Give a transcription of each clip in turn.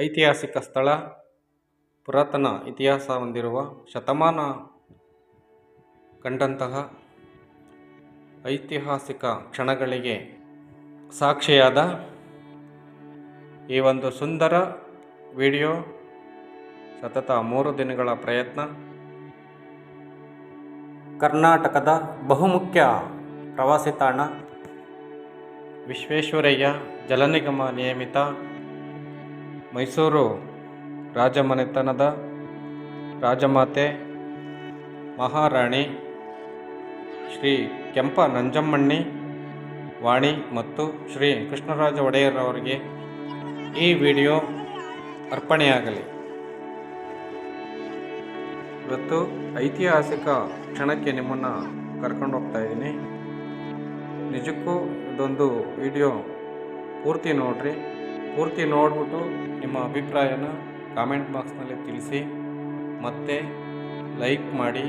ಐತಿಹಾಸಿಕ ಸ್ಥಳ, ಪುರಾತನ ಇತಿಹಾಸ ಹೊಂದಿರುವ ಶತಮಾನ ಕಂಡಂತಹ ಐತಿಹಾಸಿಕ ಕ್ಷಣಗಳಿಗೆ ಸಾಕ್ಷಿಯಾದ ಈ ಒಂದು ಸುಂದರ ವಿಡಿಯೋ ಸತತ ಮೂರು ದಿನಗಳ ಪ್ರಯತ್ನ. ಕರ್ನಾಟಕದ ಬಹುಮುಖ್ಯ ಪ್ರವಾಸಿ ತಾಣ ವಿಶ್ವೇಶ್ವರಯ್ಯ ಜಲನಿಗಮ ನಿಯಮಿತ ಮೈಸೂರು ರಾಜಮನೆತನದ ರಾಜಮಾತೆ ಮಹಾರಾಣಿ ಶ್ರೀ ಕೆಂಪ ನಂಜಮ್ಮಣ್ಣಿ ವಾಣಿ ಮತ್ತು ಶ್ರೀ ಕೃಷ್ಣರಾಜ ಒಡೆಯರ್ ಅವರಿಗೆ ಈ ವಿಡಿಯೋ ಅರ್ಪಣೆಯಾಗಲಿ. ಇವತ್ತು ಐತಿಹಾಸಿಕ ಕ್ಷಣಕ್ಕೆ ನಿಮ್ಮನ್ನು ಕರ್ಕೊಂಡು ಹೋಗ್ತಾ ಇದ್ದೀನಿ. ನಿಜಕ್ಕೂ ಇದೊಂದು ವಿಡಿಯೋ ಪೂರ್ತಿ ನೋಡ್ರಿ. ಪೂರ್ತಿ ನೋಡ್ಬಿಟ್ಟು ನಿಮ್ಮ ಅಭಿಪ್ರಾಯನ ಕಾಮೆಂಟ್ ಬಾಕ್ಸ್ನಲ್ಲಿ ತಿಳಿಸಿ, ಮತ್ತು ಲೈಕ್ ಮಾಡಿ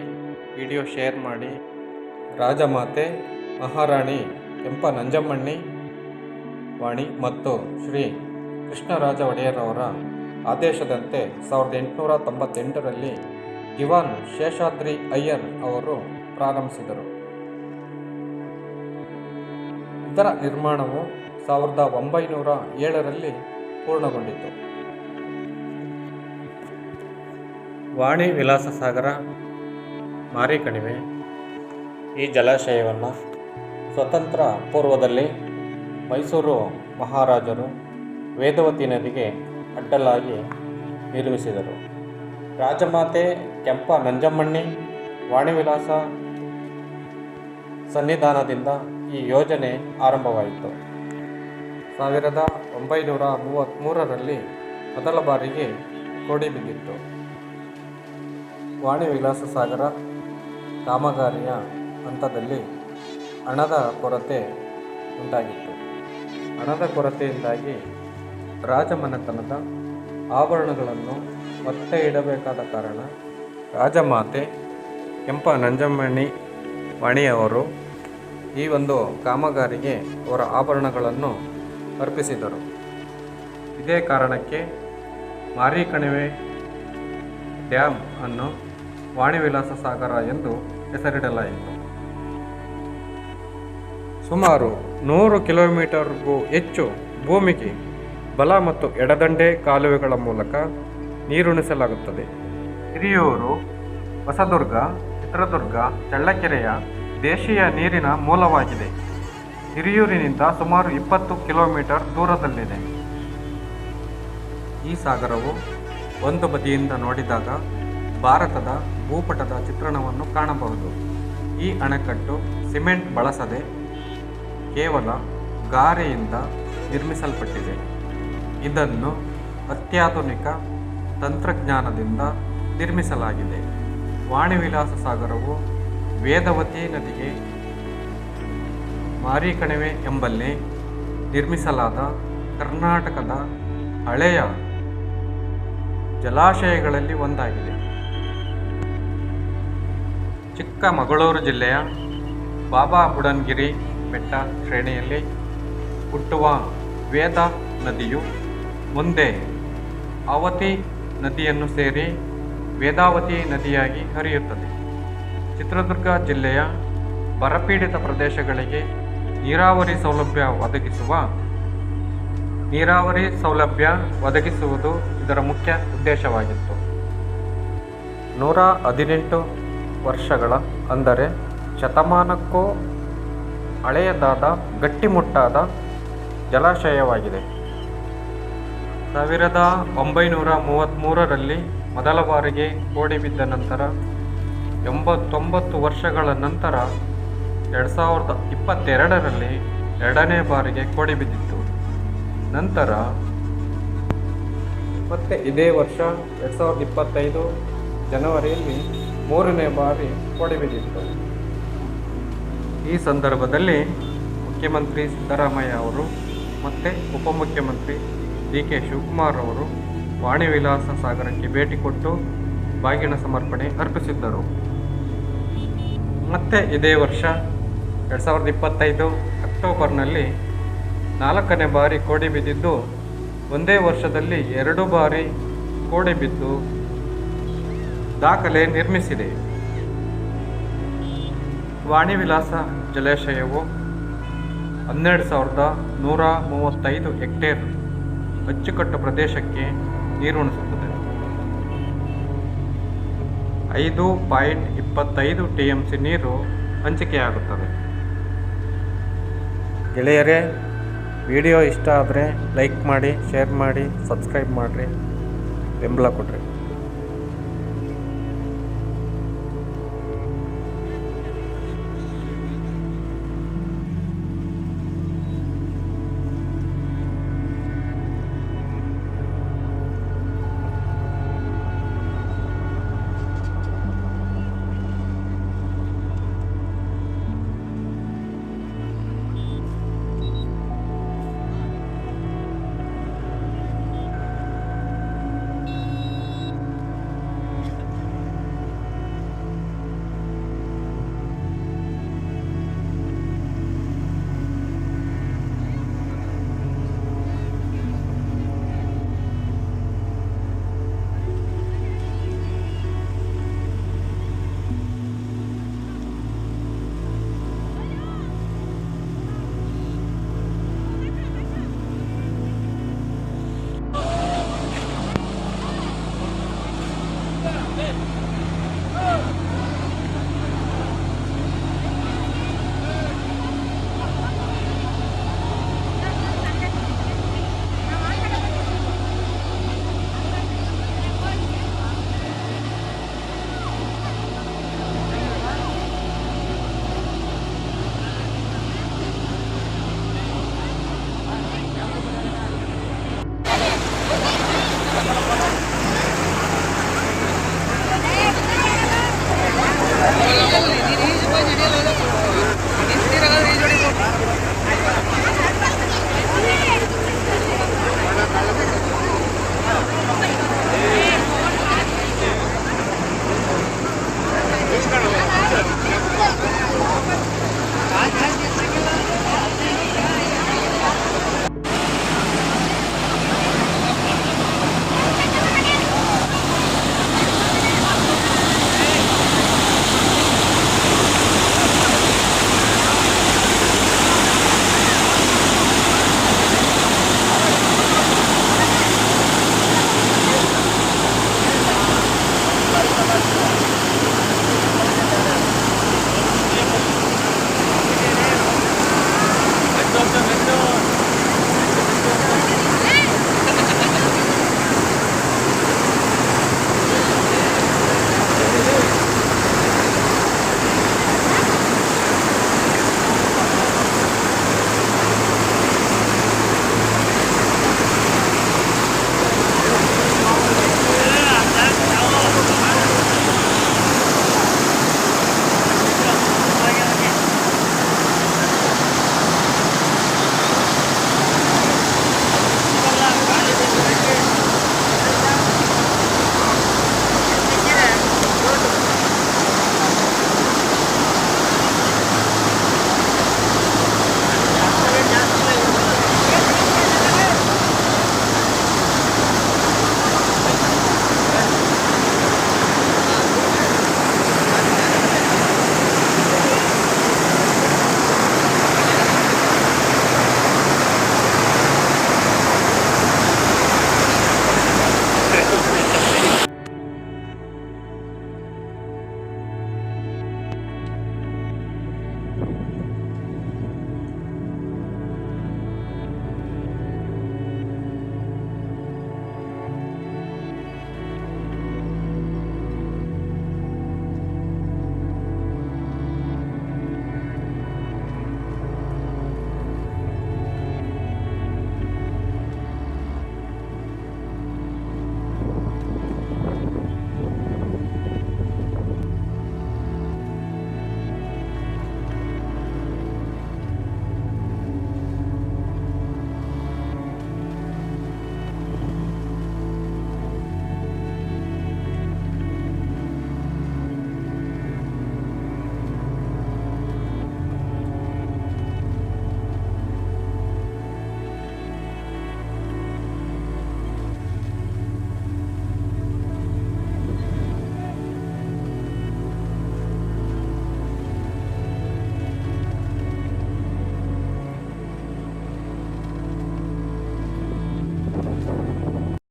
ವಿಡಿಯೋ ಶೇರ್ ಮಾಡಿ. ರಾಜಮಾತೆ ಮಹಾರಾಣಿ ಕೆಂಪ ನಂಜಮ್ಮಣ್ಣಿ ವಾಣಿ ಮತ್ತು ಶ್ರೀ ಕೃಷ್ಣರಾಜ ಒಡೆಯರವರ ಆದೇಶದಂತೆ ಸಾವಿರದ ಎಂಟುನೂರ ತೊಂಬತ್ತೆಂಟರಲ್ಲಿ ದಿವಾನ್ ಶೇಷಾದ್ರಿ ಅಯ್ಯರ್ ಅವರು ಪ್ರಾರಂಭಿಸಿದರು. ಇದರ ನಿರ್ಮಾಣವು ಸಾವಿರದ ಒಂಬೈನೂರ ಏಳರಲ್ಲಿ ಪೂರ್ಣಗೊಂಡಿತು. ವಾಣಿ ವಿಲಾಸ ಸಾಗರ ಮಾರಿಕಣಿವೆ, ಈ ಜಲಾಶಯವನ್ನು ಸ್ವತಂತ್ರ ಪೂರ್ವದಲ್ಲಿ ಮೈಸೂರು ಮಹಾರಾಜರು ವೇದವತಿ ನದಿಗೆ ಅಡ್ಡಲಾಗಿ ನಿರ್ಮಿಸಿದರು. ರಾಜಮಾತೆ ಕೆಂಪ ನಂಜಮ್ಮಣ್ಣಿ ವಾಣಿವಿಲಾಸ ಸನ್ನಿಧಾನದಿಂದ ಈ ಯೋಜನೆ ಆರಂಭವಾಯಿತು. ಸಾವಿರದ ಒಂಬೈನೂರ ಮೂವತ್ತ್ಮೂರರಲ್ಲಿ ಮೊದಲ ಬಾರಿಗೆ ಕೋಡಿ ಬಿದ್ದಿತ್ತು. ವಾಣಿ ವಿಲಾಸ ಸಾಗರ ಕಾಮಗಾರಿಯ ಹಂತದಲ್ಲಿ ಹಣದ ಕೊರತೆ ಉಂಟಾಗಿತ್ತು. ಹಣದ ಕೊರತೆಯಿಂದಾಗಿ ರಾಜಮನೆತನದ ಆಭರಣಗಳನ್ನು ಒತ್ತೆ ಇಡಬೇಕಾದ ಕಾರಣ ರಾಜಮಾತೆ ಕೆಂಪ ನಂಜಮ್ಮಣ್ಣಿ ವಾಣಿಯವರು ಈ ಒಂದು ಕಾಮಗಾರಿಗೆ ಅವರ ಆಭರಣಗಳನ್ನು ಅರ್ಪಿಸಿದರು. ಇದೇ ಕಾರಣಕ್ಕೆ ಮಾರಿಕಣಿವೆ ಡ್ಯಾಮ್ ಅನ್ನು ವಾಣಿವಿಲಾಸ ಸಾಗರ ಎಂದು ಹೆಸರಿಡಲಾಯಿತು. ಸುಮಾರು ನೂರು ಕಿಲೋಮೀಟರ್ಗೂ ಹೆಚ್ಚು ಭೂಮಿಗೆ ಬಲ ಮತ್ತು ಎಡದಂಡೆ ಕಾಲುವೆಗಳ ಮೂಲಕ ನೀರುಣಿಸಲಾಗುತ್ತದೆ. ಹಿರಿಯೂರು, ಹೊಸದುರ್ಗ, ಚಿತ್ರದುರ್ಗ, ಚಳ್ಳಕೆರೆಯ ದೇಶೀಯ ನೀರಿನ ಮೂಲವಾಗಿದೆ. ಹಿರಿಯೂರಿನಿಂದ ಸುಮಾರು ಇಪ್ಪತ್ತು ಕಿಲೋಮೀಟರ್ ದೂರದಲ್ಲಿದೆ. ಈ ಸಾಗರವು ಒಂದು ಬದಿಯಿಂದ ನೋಡಿದಾಗ ಭಾರತದ ಭೂಪಟದ ಚಿತ್ರಣವನ್ನು ಕಾಣಬಹುದು. ಈ ಅಣೆಕಟ್ಟು ಸಿಮೆಂಟ್ ಬಳಸದೆ ಕೇವಲ ಗಾರೆಯಿಂದ ನಿರ್ಮಿಸಲ್ಪಟ್ಟಿದೆ. ಇದನ್ನು ಅತ್ಯಾಧುನಿಕ ತಂತ್ರಜ್ಞಾನದಿಂದ ನಿರ್ಮಿಸಲಾಗಿದೆ. ವಾಣಿವಿಲಾಸ ಸಾಗರವು ವೇದವತಿ ನದಿಗೆ ಮಾರಿಕಣಿವೆ ಎಂಬಲ್ಲಿ ನಿರ್ಮಿಸಲಾದ ಕರ್ನಾಟಕದ ಹಳೆಯ ಜಲಾಶಯಗಳಲ್ಲಿ ಒಂದಾಗಿದೆ. ಚಿಕ್ಕಮಗಳೂರು ಜಿಲ್ಲೆಯ ಬಾಬಾ ಬುಡನ್ಗಿರಿ ಬೆಟ್ಟ ಶ್ರೇಣಿಯಲ್ಲಿ ಹುಟ್ಟುವ ವೇದ ನದಿಯು ಮುಂದೆ ಅವತಿ ನದಿಯನ್ನು ಸೇರಿ ವೇದಾವತಿ ನದಿಯಾಗಿ ಹರಿಯುತ್ತದೆ. ಚಿತ್ರದುರ್ಗ ಜಿಲ್ಲೆಯ ಬರಪೀಡಿತ ಪ್ರದೇಶಗಳಿಗೆ ನೀರಾವರಿ ಸೌಲಭ್ಯ ಒದಗಿಸುವ ನೀರಾವರಿ ಸೌಲಭ್ಯ ಒದಗಿಸುವುದು ಇದರ ಮುಖ್ಯ ಉದ್ದೇಶವಾಗಿತ್ತು. ನೂರ ಹದಿನೆಂಟು ವರ್ಷಗಳ ಅಂದರೆ ಶತಮಾನಕ್ಕೂ ಹಳೆಯದಾದ, ಗಟ್ಟಿಮುಟ್ಟಾದ ಜಲಾಶಯವಾಗಿದೆ. ಸಾವಿರದ ಒಂಬೈನೂರ ಮೂವತ್ತ್ಮೂರರಲ್ಲಿ ಮೊದಲ ಬಾರಿಗೆ ಕೋಡಿ ಬಿದ್ದ ನಂತರ ಎಂಬತ್ತೊಂಬತ್ತು ವರ್ಷಗಳ ನಂತರ ಎರಡು ಸಾವಿರದ ಇಪ್ಪತ್ತೆರಡರಲ್ಲಿ ಎರಡನೇ ಬಾರಿಗೆ ಕೊಡಿ ಬಿದ್ದಿತ್ತು. ನಂತರ ಮತ್ತೆ ಇದೇ ವರ್ಷ ಎರಡು ಸಾವಿರದ ಇಪ್ಪತ್ತೈದು ಜನವರಿಯಲ್ಲಿ ಮೂರನೇ ಬಾರಿ ಕೊಡಿ ಬಿದ್ದಿತ್ತು. ಈ ಸಂದರ್ಭದಲ್ಲಿ ಮುಖ್ಯಮಂತ್ರಿ ಸಿದ್ದರಾಮಯ್ಯ ಅವರು ಮತ್ತು ಉಪಮುಖ್ಯಮಂತ್ರಿ ಡಿ ಕೆ ಶಿವಕುಮಾರ್ ಅವರು ವಾಣಿ ವಿಲಾಸ ಸಾಗರಕ್ಕೆ ಭೇಟಿ ಕೊಟ್ಟು ಬಾಗಿನ ಸಮರ್ಪಣೆ ಅರ್ಪಿಸಿದ್ದರು. ಮತ್ತೆ ಇದೇ ವರ್ಷ ಎರಡು ಸಾವಿರದ ಇಪ್ಪತ್ತೈದು ಅಕ್ಟೋಬರ್ನಲ್ಲಿ ನಾಲ್ಕನೇ ಬಾರಿ ಕೋಡಿ ಬಿದ್ದಿದ್ದು, ಒಂದೇ ವರ್ಷದಲ್ಲಿ ಎರಡು ಬಾರಿ ಕೋಡಿ ಬಿದ್ದು ದಾಖಲೆ ನಿರ್ಮಿಸಿದೆ. ವಾಣಿ ವಿಲಾಸ ಜಲಾಶಯವು ಹನ್ನೆರಡು ಸಾವಿರದ ನೂರ ಮೂವತ್ತೈದು ಹೆಕ್ಟೇರ್ ಅಚ್ಚುಕಟ್ಟು ಪ್ರದೇಶಕ್ಕೆ ನೀರುಣಿಸುತ್ತದೆ ಐದು ಪಾಯಿಂಟ್ ಇಪ್ಪತ್ತೈದು ಟಿ ಎಂ ಸಿ ನೀರು ಹಂಚಿಕೆಯಾಗುತ್ತದೆ. ಗೆಳೆಯರೇ ವಿಡಿಯೋ ಇಷ್ಟ ಆದರೆ ಲೈಕ್ ಮಾಡಿ ಶೇರ್ ಮಾಡಿ ಸಬ್ಸ್ಕ್ರೈಬ್ ಮಾಡಿರಿ. ಬೆಂಬಲ ಕೊಡ್ರಿ.